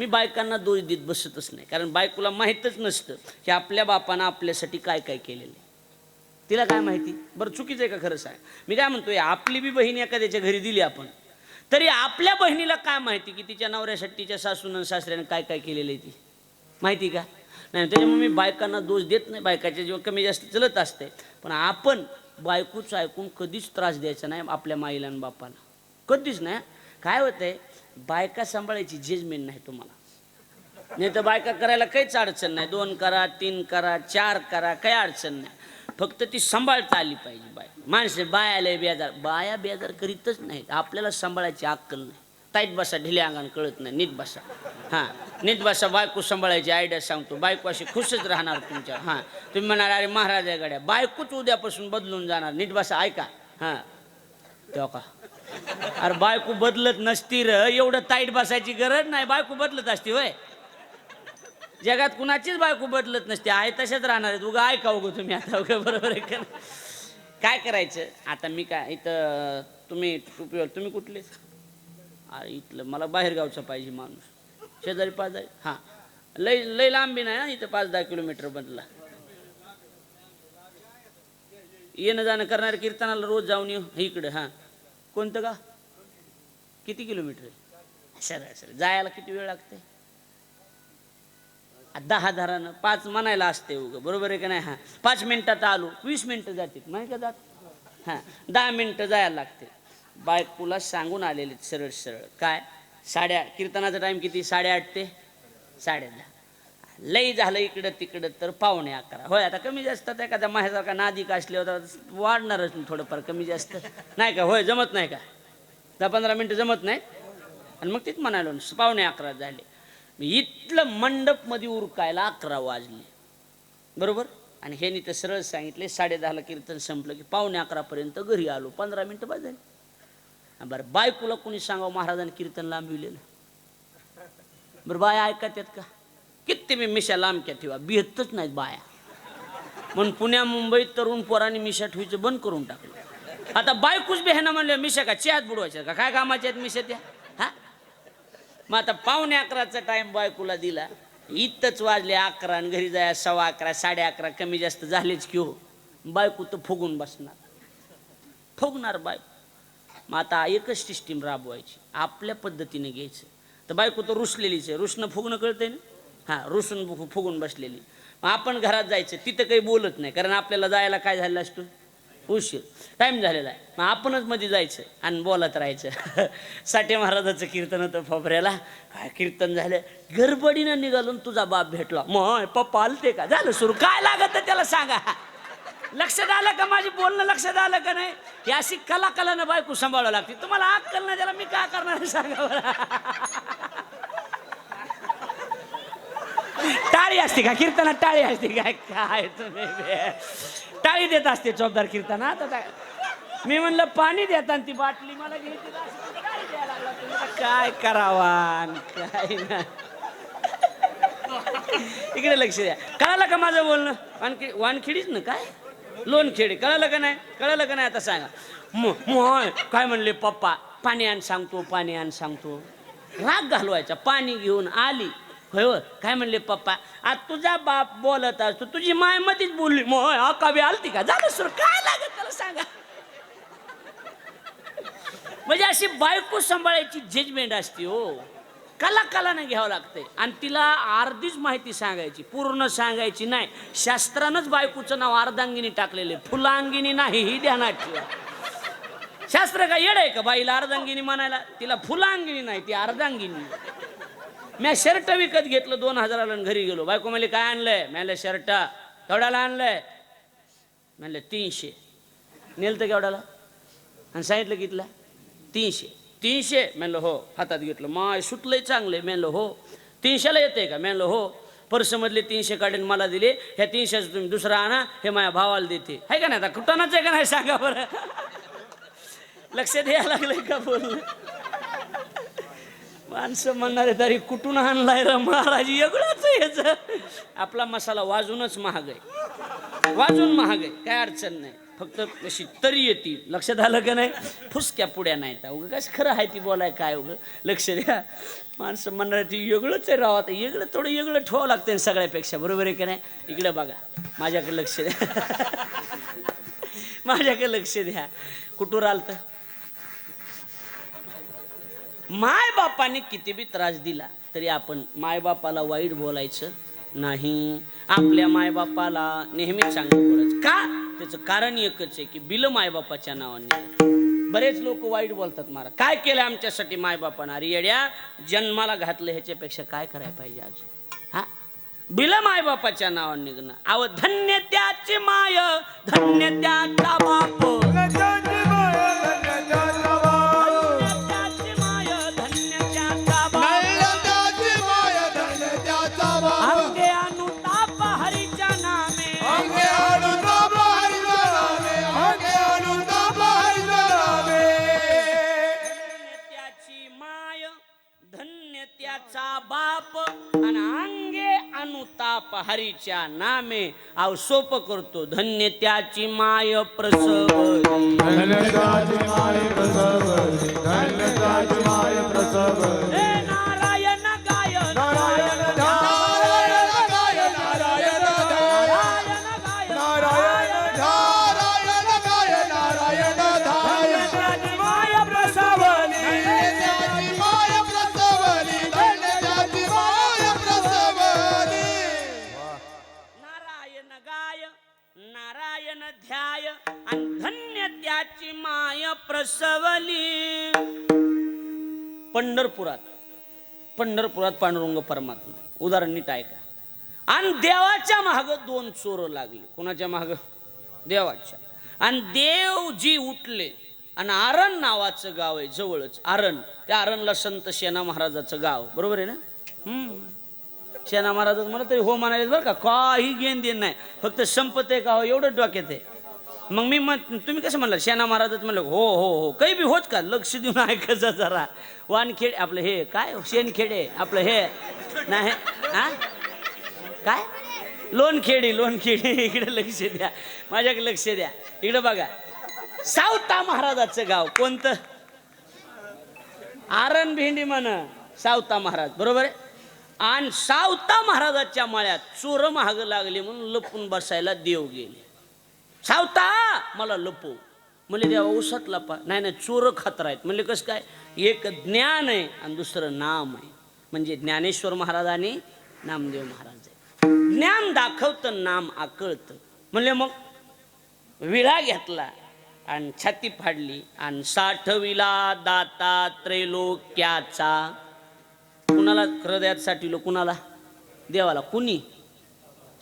मी बायकांना दोष देत बसतच नाही. कारण बायकोला माहीतच नसतं की आपल्या बापानं आपल्यासाठी काय काय केलेलं आहे. तिला काय माहिती? बरं चुकीचं आहे का खरंच सांग? मी काय म्हणतोय आपली बी बहीण एखाद्याच्या घरी दिली आपण तरी आपल्या बहिणीला काय माहिती की तिच्या नवऱ्यासाठी तिच्या सासून आणि सासऱ्यानं काय काय केलेलं आहे ती? माहिती का? नाही त्याच्यामुळे मी बायकांना दोष देत नाही. बायकाच्या जेव्हा कमी जास्त चलत असते पण आपण बायकोच ऐकून कधीच त्रास द्यायचा नाही आपल्या माईला आणि बापाला. कधीच नाही. काय होतंय बायका सांभाळायची जजमेंट नाही तुम्हाला. नाही तर बायका करायला काहीच अडचण नाही. दोन करा तीन करा चार करा काही अडचण नाही. फक्त ती सांभाळता आली पाहिजे बाय माणसे बायाला बेजार बाया बेजार करीतच नाहीत. आपल्याला सांभाळायची अक्कल नाही. ताईत बसा ढिल्या अंगाने कळत नाही. नीट बसा. हां. नीट बसा बायको सांभाळायची आयडिया सांगतो. बायको अशी खुशच राहणार तुमच्या. हां. तुम्ही म्हणाल अरे महाराजा गाड्या गड्या. बायकोच उद्यापासून बदलून जाणार. नीट बसा ऐका. हां. तेव्हा का? अरे बायको बदलत नसती र एवढं ताईट बसायची गरज नाही. बायको बदलत असती वय जगात कुणाचीच बायको बदलत नसते. आहे तशाच राहणार आहेत. उगा ऐका उगं तुम्ही आता. उगं बरोबर आहे का काय करायचं? आता मी काय इथं तुम्ही टोपीवर तुम्ही कुठले? अरे इथलं मला बाहेरगावचा पाहिजे माणूस. शेजारी पाजारी हां. लय लय लांबी नाही ना इथं पाच दहा किलोमीटर बदला. येणं जाणं करणार कीर्तनाला रोज जाऊन येऊ. इकडं हां. कोणतं का? किती किलोमीटर आहे? सर जायला किती वेळ लागते? दहा हजारानं पाच म्हणायला असते उगं बरोबर आहे का नाही? हां पाच मिनिटात आलो वीस मिनिटं जातील माहिती का जात? हां दहा मिनटं जायला लागते बायकोला सांगून आलेले सरळ सरळ काय? साड्या कीर्तनाचा टाईम किती? साडेआठ ते? साडे दहा. लई झालं इकडं तिकडं तर पावणे अकरा. होय आता कमी जास्त तर एखाद्या माझ्यासारखा नादिक असल्यावर होता वाढणारच थोडंफार कमी जास्त. नाही का? होय जमत नाही का? दहा पंधरा मिनटं जमत नाही. आणि मग तीच म्हणालो पावणे अकरा झाले. इथलं मंडपमध्ये उरकायला अकरा वाजले. बरोबर? आणि हे तर सरळ सांगितले साडे दहाला कीर्तन संपलं की पावणे अकरापर्यंत घरी आलो. पंधरा मिनटं बाद झाली. बरं बायकोला कोणी सांगावं महाराजांनी कीर्तन लांबविलेलं? बरं बाय ऐकत आहेत का? किती मी मिशा लांबक्या ठेवा बिहतच नाहीत बाया. म्हणून पुण्या मुंबईत तरुण पोरांनी मिशा ठेवायचं बंद करून टाकलं. आता बायकूच बी ह्यानं म्हणलं मिशा का चहात बुडवायच्या का? काय कामाच्या आहेत मिशा त्या? हा? मग आता पावणे अकराचा टाइम बायकोला दिला. इथंच वाजले अकरा आणि घरी जाया सव्वा अकरा साडे अकरा कमी जास्त झालेच की हो. बायको तर फुगून बसणार. फुगणार बायको. मग आता एकच सिस्टीम राबवायची. आपल्या पद्धतीने घ्यायचं. तर बायको तर रुसलेलीच आहे. रुसणं फुगणं कळतंय ना? हां रुसून फु- फुगून बसलेली. मग आपण घरात जायचं तिथं काही बोलत नाही कारण आपल्याला जायला काय झालेलं असतो? उशीर. टाईम झालेला आहे. मग आपणच मध्ये जायचं आणि बोलत राहायचं. साठे महाराजाचं कीर्तन होतं फोबऱ्याला काय कीर्तन झालं? गडबडीनं निघालून तुझा बाप भेटला. मग पप्पा आलते का? झालं सुरू. काय लागत त्याला सांगा? लक्षात आलं का माझी बोलणं? लक्षात आलं का नाही? ही अशी कला कलानं बायको सांभाळावं लागते. तुम्हाला आग नाही त्याला मी काय करणार सांगा बरं. टाळी असते का? कीर्तनात टाळी असते काय काय तुम्ही टाळी देत असते चौबदार कीर्तनात. आता मी म्हणलं पाणी देता ती बाटली मला घ्यायची काय करावा काय इकडे लक्ष द्या. कळालं का माझं बोलणं? वानखी वानखिडीच ना काय? लोणखेडी. कळालं का नाही? कळालं का नाही? आता सांगा. काय म्हणले? पप्पा पाणी आण सांगतो पाणी आण सांगतो. राग घालवायचा. पाणी घेऊन आली. होय हो काय म्हणले पप्पा? आज तुझा बाप बोलत असतो तुझी माय मधीच बोलली. मग हा कवी आलती का? झालं सुरू. काय लागत त्याला सांगा? म्हणजे अशी बायको सांभाळायची जजमेंट असते हो. कला कलाने घ्यावं लागतंय. आणि तिला अर्धीच माहिती सांगायची. पूर्ण सांगायची नाही. शास्त्रानंच बायकोचं नाव अर्धांगिनी टाकलेले फुलांगिनी नाही ही ध्यानात ठेवा शास्त्र काय येड आहे का बाईला अर्धांगिनी म्हणायला? तिला फुलांगिनी नाही ती अर्धांगिनी. मी शर्ट विकत घेतलं दोन हजाराला घरी गेलो. बायको म्हणले काय आणलंय? म्हणलं शर्ट केवढ्याला आणलंय. म्हणलं तीनशे. नेलं तर केवढ्याला? आणि सांगितलं कितला? तीनशे. तीनशे? म्हणलं हो. हातात घेतलं. माय सुटलंय चांगले म्हणलं हो. तीनशेला येते का? म्हणलं हो. पर्समधले तीनशे काढून मला दिले. ह्या तीनशेचं तुम्ही दुसरा आणा हे माझ्या भावाला देते. आहे का नाही? आता कुठं आहे का नाही? सांगा बरं. लक्ष द्यायला लागलंय का बोलणं? माणसं म्हणणारे तरी कुठून आणलाय र महाराज? एवढंच याच. आपला मसाला वाजूनच महाग आहे. वाजून महाग आहे. काय अडचण नाही. फक्त कशी तरी येते. लक्षात आलं का नाही? फुसक्या पुड्या नाहीत. उगं कसं खरं आहे ती बोलाय काय? उगं लक्ष द्या. माणसं म्हणणार ती वेगळंच आहे राव. आता वेगळं थोडं वेगळं ठेवावं लागतं सगळ्यापेक्षा. बरोबर आहे का नाही? इकडं बघा. माझ्याकडे लक्ष द्या. माझ्याकडे लक्ष द्या. कुठून आलतं? तर मायबापाने किती बी त्रास दिला तरी आपण मायबापाला वाईट बोलायचं नाही. आपल्या मायबापाला नेहमी चांगलं बोलायचं. का? त्याचं कारण एकच आहे की बिल मायबापाच्या नावाने बरेच लोक वाईट बोलतात मारा काय केलं आमच्यासाठी मायबापानं? अरे येड्या जन्माला घातलं ह्याच्यापेक्षा काय करायला पाहिजे अजून? हा? बिल मायबापाच्या नावाने निघणं. अव धन्य त्याची माय धन्य त्याचा बाप. हरीच्या नामे आव सोप करतो. धन्य त्याची माय प्रसव प्रसवली. पंढरपुरात पंढरपुरात पांडुरंग परमात्मा. उदाहरण नीट ऐका. आणि देवाच्या माग दोन चोर लागले. कोणाच्या माग? देवाच्या. आणि देव जी उठले आणि आरण नावाचं गाव आहे जवळच. आरण त्या आरणला संत शेना महाराजाचं गाव. बरोबर आहे ना? हम्म. शेना महाराज मला तरी हो म्हणाले बरं का काही घेण देण नाही. फक्त संपत आहे का हो? एवढं डोक्यात आहे. मग मी मग तुम्ही कसं म्हणलं? शेना महाराजच म्हणलं हो हो हो. काही बी होत का? लक्ष देऊन ऐकायचं जरा. वानखेडे आपलं हे काय? शेणखेडे आपलं हे. नाही हा? काय? लोणखेडी लोणखेडी. इकडे लक्ष द्या. माझ्याकडे लक्ष द्या. इकडे बघा. सावता महाराजाचं गाव कोणतं? आरण भेंडी म्हण सावता महाराज. बरोबर आहे? आणि सावता महाराजाच्या मळ्यात चोर महाग लागले म्हणून लपून बसायला देव गेले. सावता मला लपो. म्हणले देवा उसात लपा. नाही नाही चोर खतरा आहेत. म्हणले कसं काय? एक ज्ञान आहे आणि दुसरं नाम आहे. म्हणजे ज्ञानेश्वर महाराज आणि नामदेव महाराज आहे ज्ञान दाखवतं नाम आकळतं. म्हणले मग? विळा घेतला आणि छाती फाडली आणि साठविला दाता त्रैलोक्याचा. कुणाला? हृदयात साठविलं कुणाला? देवाला. कुणी?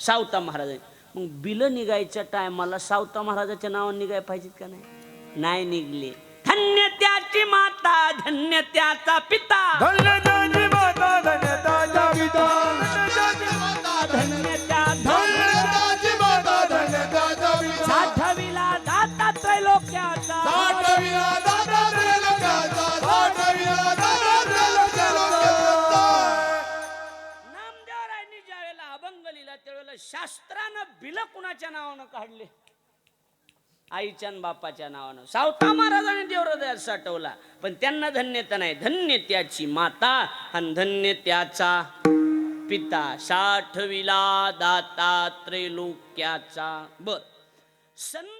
सावता महाराज मग बिल निघायच्या टायमाला सावता महाराजाच्या नावाने निघाय पाहिजेत का नाही? नाही निघले. धन्य त्याची माता धन्य त्याचा पिता. धन्य बिल कुणाच्या नावानं काढले? आईच्या बापाच्या नावानं. सावता महाराजाने देवहृदयात साठवला. पण त्यांना धन्यता नाही. धन्य त्याची माता आणि धन्य त्याचा पिता. साठविला दाता त्रैलोक्याचा. बर. संत